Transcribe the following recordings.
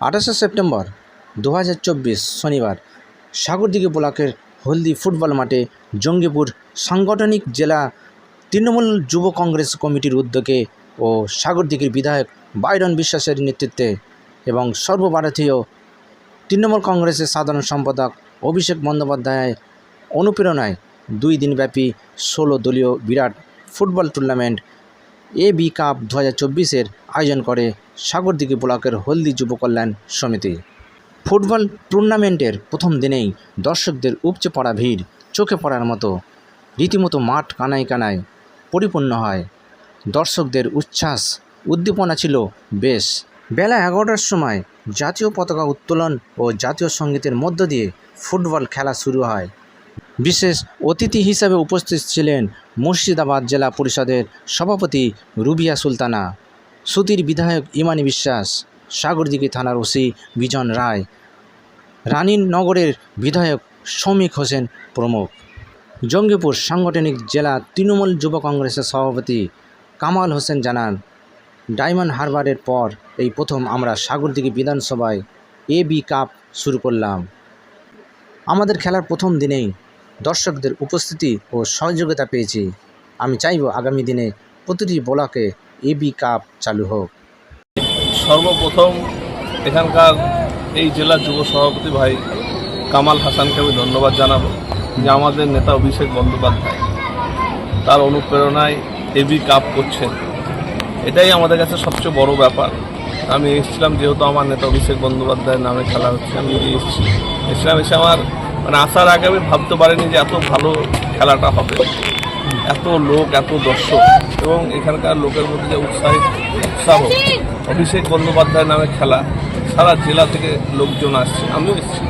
আঠাশে সেপ্টেম্বর দু হাজার চব্বিশ শনিবার সাগরদিঘি ব্লকের হলদি ফুটবল মাঠে জঙ্গিপুর সাংগঠনিক জেলা তৃণমূল যুব কংগ্রেস কমিটির উদ্যোগে ও সাগরদিঘির বিধায়ক বাইরন বিশ্বাসের নেতৃত্বে এবং সর্বভারতীয় তৃণমূল কংগ্রেসের সাধারণ সম্পাদক অভিষেক বন্দ্যোপাধ্যায়ের অনুপ্রেরণায় দুই দিনব্যাপী ষোলো দলীয় বিরাট football tournament A B cup দু হাজার চব্বিশের আয়োজন করে সাগরদিঘি ব্লকের হলদি যুব কল্যাণ সমিতি। ফুটবল টুর্নামেন্টের প্রথম দিনেই দর্শকদের উপচে পড়া ভিড় চোখে পড়ার মতো। রীতিমতো মাঠ কানায় কানায় পরিপূর্ণ হয়। দর্শকদের উচ্ছ্বাস, উদ্দীপনা ছিল বেশ। বেলা এগারোটার সময় জাতীয় পতাকা উত্তোলন ও জাতীয় সঙ্গীতের মধ্য দিয়ে ফুটবল খেলা শুরু হয়। বিশেষ অতিথি হিসাবে উপস্থিত ছিলেন মুর্শিদাবাদ জেলা পরিষদের সভাপতি রুবিয়া সুলতানা, সুতির বিধায়ক ইমানি বিশ্বাস, সাগরদিঘি থানার ওসি বিজন রায় রানীনগরের বিধায়ক শৌমিক হোসেন প্রমুখ। জঙ্গিপুর সাংগঠনিক জেলা তৃণমূল যুব কংগ্রেসের সভাপতি কামাল হোসেন জানান, ডায়মন্ড হারবারের পর এই প্রথম আমরা সাগরদিঘি বিধানসভায় এ বি কাপ শুরু করলাম। আমাদের খেলার প্রথম দিনেই দর্শকদের উপস্থিতি ও সহযোগিতা পেয়েছি। আমি চাইব আগামী দিনে প্রতিটি ব্লকে এ বি কাপ চালু হোক। সর্বপ্রথম এখানকার এই জেলার যুব সভাপতি ভাই কামাল হাসানকে আমি ধন্যবাদ জানাব যে আমাদের নেতা অভিষেক বন্দ্যোপাধ্যায় তার অনুপ্রেরণায় এবি কাপ করছেন। এটাই আমাদের কাছে সবচেয়ে বড় ব্যাপার। আমি এসেছিলাম যেহেতু আমার নেতা অভিষেক বন্দ্যোপাধ্যায়ের নামে খেলা হচ্ছে, আমি এসেছি। এসেছিলাম এসে আমার মানে আসার আগে আমি ভাবতে পারিনি যে এত ভালো খেলাটা হবে। এত লোক, এত দর্শক এবং এখানকার লোকের মধ্যে যে উৎসাহিত উৎসাহ। অভিষেক বন্দ্যোপাধ্যায়ের নামে খেলা, সারা জেলা থেকে লোকজন আসছে, আমিও এসেছি।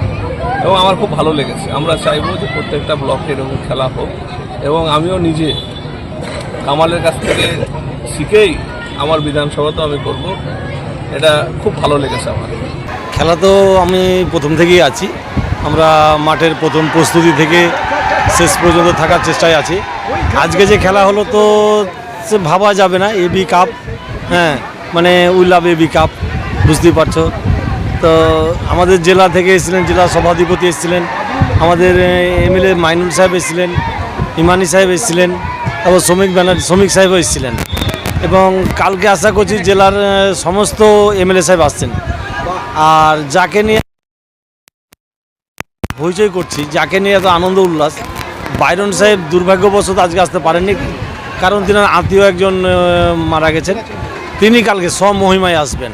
এবং আমার খুব ভালো লেগেছে। আমরা চাইব যে প্রত্যেকটা ব্লকে এরকম খেলা হোক এবং আমিও নিজে কামালের কাছ থেকে শিখেই আমার বিধানসভাতেও আমি করব। এটা খুব ভালো লেগেছে আমার। খেলা তো আমি প্রথম থেকেই আছি। আমরা মাঠের প্রথম প্রস্তুতি থেকে শেষ পর্যন্ত থাকার চেষ্টায় আছি। আজকে যে খেলা হলো তো ভাবা যাবে না এবি কাপ হ্যাঁ মানে উই লাভ এবি কাপ বুঝতেই পারছ। তো আমাদের জেলা থেকে এসেছিলেন, জেলা সভাধিপতি এসেছিলেন, আমাদের এমএলএ মাইনুল সাহেব এসেছিলেন, ইমানি সাহেব এসেছিলেন, তারপর শ্রমিক ব্যানার্জি, শ্রমিক সাহেবও এসেছিলেন। এবং কালকে আশা করছি জেলার সমস্ত এমএলএ সাহেব আসছেন। আর যাকে নিয়ে হইচই করছি, যাকে নিয়ে এত আনন্দ উল্লাস, বাইরন সাহেব দুর্ভাগ্যবশত আজকে আসতে পারেননি, কারণ তিনার আত্মীয় একজন মারা গেছেন। তিনি কালকে স্বমহিমায় আসবেন।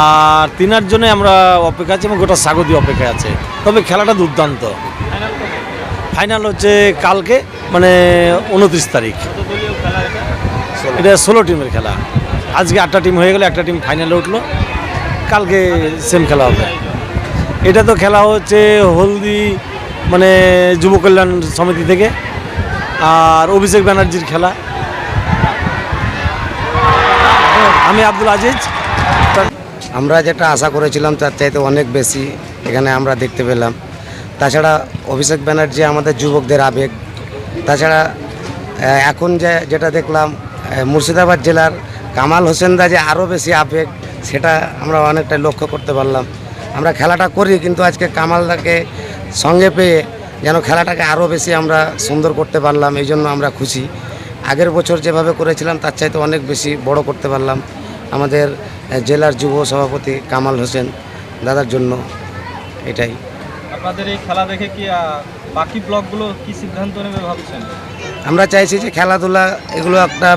আর তিনার জন্য আমরা অপেক্ষা আছি এবং গোটা স্বাগতী অপেক্ষায় আছে। তবে খেলাটা দুর্দান্ত। ফাইনাল হচ্ছে কালকে মানে উনত্রিশ তারিখ। এটা ষোলো টিমের খেলা। আজকে আটটা টিম হয়ে গেলে, একটা টিম ফাইনালে উঠল। কালকে সেম খেলা হবে। এটা তো খেলা হচ্ছে হলদি মানে যুব কল্যাণ সমিতি থেকে আর অভিষেক ব্যানার্জির খেলা। আমি আব্দুল আজিজ। আমরা যেটা আশা করেছিলাম তার চাইতে অনেক বেশি এখানে আমরা দেখতে পেলাম। তাছাড়া অভিষেক ব্যানার্জি আমাদের যুবকদের আবেগ। তাছাড়া এখন যে যেটা দেখলাম মুর্শিদাবাদ জেলার কামাল হোসেনদা যে আরও বেশি আবেগ সেটা আমরা অনেকটা লক্ষ্য করতে পারলাম। আমরা খেলাটা করি কিন্তু আজকে কামালদাকে সঙ্গে পেয়ে যেন খেলাটাকে আরও বেশি আমরা সুন্দর করতে পারলাম, এই জন্য আমরা খুশি। আগের বছর যেভাবে করেছিলাম, তার চাইতে অনেক বেশি বড় করতে পারলাম আমাদের জেলার যুব সভাপতি কামাল হোসেন দাদার জন্য। এটাই। আপনাদের এই খেলা দেখে কি বাকি ব্লকগুলো কি সিদ্ধান্ত নেবে ভাবছেন? আমরা চাইছি যে খেলাধুলা, এগুলো একটা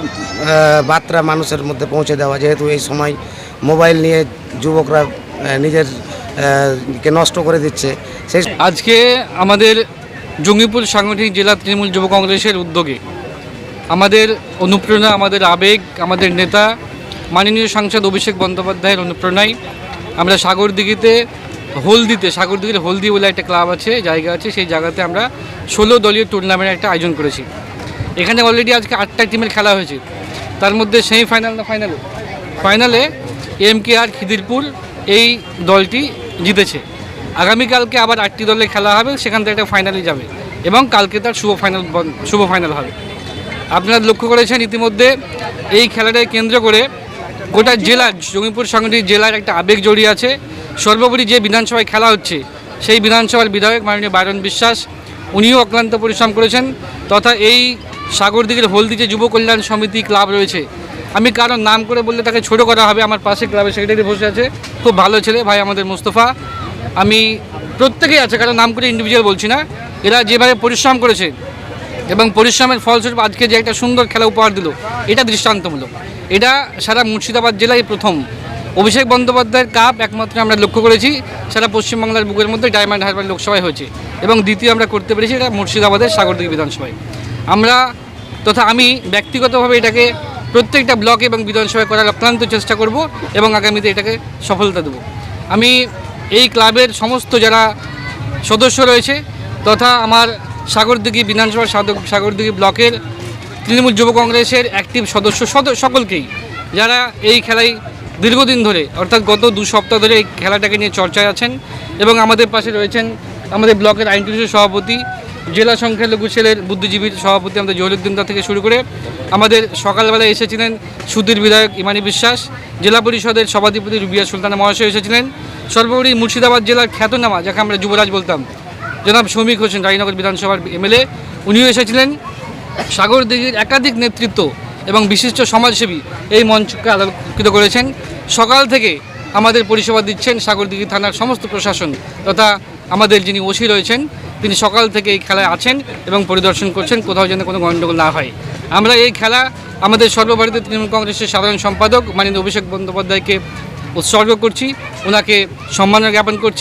বার্তা মানুষের মধ্যে পৌঁছে দেওয়া। যেহেতু এই সময় মোবাইল নিয়ে যুবকরা নিজের কে নষ্ট করে দিচ্ছে, সেই আজকে আমাদের জঙ্গিপুর সাংগঠনিক জেলা তৃণমূল যুব কংগ্রেসের উদ্যোগে আমাদের অনুপ্রেরণা, আমাদের আবেগ, আমাদের নেতা, মাননীয় সাংসদ অভিষেক বন্দ্যোপাধ্যায়ের অনুপ্রেরণায় আমরা সাগরদিঘিতে হলদিতে, সাগরদিঘির হলদি বলে একটা ক্লাব আছে, জায়গা আছে, সেই জায়গাতে আমরা ষোলো দলীয় টুর্নামেন্ট একটা আয়োজন করেছি। এখানে অলরেডি আজকে আটটা টিমের খেলা হয়েছে। তার মধ্যে সেমিফাইনাল না ফাইনালে ফাইনালে এম কে আর খিদিরপুর এই দলটি জিতেছে। আগামীকালকে আবার আটটি দলে খেলা হবে, সেখান থেকে একটা ফাইনালে যাবে এবং কালকে তার শুভ ফাইনাল শুভ ফাইনাল হবে। আপনারা লক্ষ্য করেছেন ইতিমধ্যে এই খেলাটাকে কেন্দ্র করে গোটা জেলার, জঙ্গিপুর সাংগঠনিক জেলার একটা আবেগ জড়িয়ে আছে। সর্বোপরি যে বিধানসভায় খেলা হচ্ছে, সেই বিধানসভার বিধায়ক মাননীয় বাইরন বিশ্বাস, উনিও অক্লান্ত পরিশ্রম করেছেন তথা এই সাগরদিঘির হলদি যে যুব কল্যাণ সমিতি ক্লাব রয়েছে। আমি কারণ নাম করে বললে তাকে ছোট করা হবে, আমার পাশে ক্লাবের সেক্রেটারি বসে আছে। খুব ভালো ছেলে, ভাই আমাদের মোস্তফা। আমি প্রত্যেকেই আছে, কারণ নাম করে ইন্ডিভিজুয়াল বলছি না। এরা যেভাবে পরিশ্রম করেছে এবং পরিশ্রমের ফলস্বরূপ আজকে যে একটা সুন্দর খেলা উপহার দিল, এটা দৃষ্টান্তমূলক। এটা সারা মুর্শিদাবাদ জেলায় প্রথম। অভিষেক বন্দ্যোপাধ্যায়ের কাপ একমাত্র আমরা লক্ষ্য করেছি। সারা পশ্চিমবাংলার বুকের মধ্যে ডায়মন্ড হারবার লোকসভায় হয়েছে এবং দ্বিতীয় আমরা করতে পেরেছি এটা মুর্শিদাবাদের সাগরদিঘি বিধানসভায়। আমরা তথা আমি ব্যক্তিগতভাবে এটাকে প্রত্যেকটা ব্লক এবং বিধানসভায় করার অক্লান্ত চেষ্টা করব এবং আগামীতে এটাকে সফলতা দেব। আমি এই ক্লাবের সমস্ত যারা সদস্য রয়েছে তথা আমার সাগরদিঘি বিধানসভার সাধক- সাগরদিঘি ব্লকের তৃণমূল যুব কংগ্রেসের অ্যাক্টিভ সদস্য সদ- সকলকেই, যারা এই খেলায় দীর্ঘদিন ধরে, অর্থাৎ গত দু সপ্তাহ ধরে এই খেলাটাকে নিয়ে চর্চায় আছেন এবং আমাদের পাশে রয়েছেন আমাদের ব্লকের আইন সভাপতি জেলা সংখ্যালঘু সেলের বুদ্ধিজীবীর সভাপতি আমাদের জহিরুদ্দিন দা থেকে শুরু করে আমাদের সকালবেলা এসেছিলেন সুধীর বিধায়ক ইমানি বিশ্বাস, জেলা পরিষদের সভাধিপতি রুবিয়া সুলতানা মহাশয় এসেছিলেন, সর্বোপরি মুর্শিদাবাদ জেলার খ্যাতনামা, যাকে আমরা যুবরাজ বলতাম, জনাব শ্রমিক হোসেন রানীনগর বিধানসভার এমএলএ, উনিও এসেছিলেন। সাগরদিঘির একাধিক নেতৃত্ব এবং বিশিষ্ট সমাজসেবী এই মঞ্চকে আলোকিত করেছেন। সকাল থেকে আমাদের পরিষেবা দিচ্ছেন সাগরদিঘি থানার সমস্ত প্রশাসন তথা আমাদের যিনি ওসি রয়েছেন তিনি সকাল থেকে এই খেলায় আছেন এবং পরিদর্শন করছেন, কোথাও যেন কোনো গণ্ডগোল না হয়। আমরা এই খেলা আমাদের সর্বভারতীয় তৃণমূল কংগ্রেসের সাধারণ সম্পাদক মাননীয় অভিষেক বন্দ্যোপাধ্যায়কে উৎসর্গ করছি। ওনাকে সম্মান জ্ঞাপন করছি।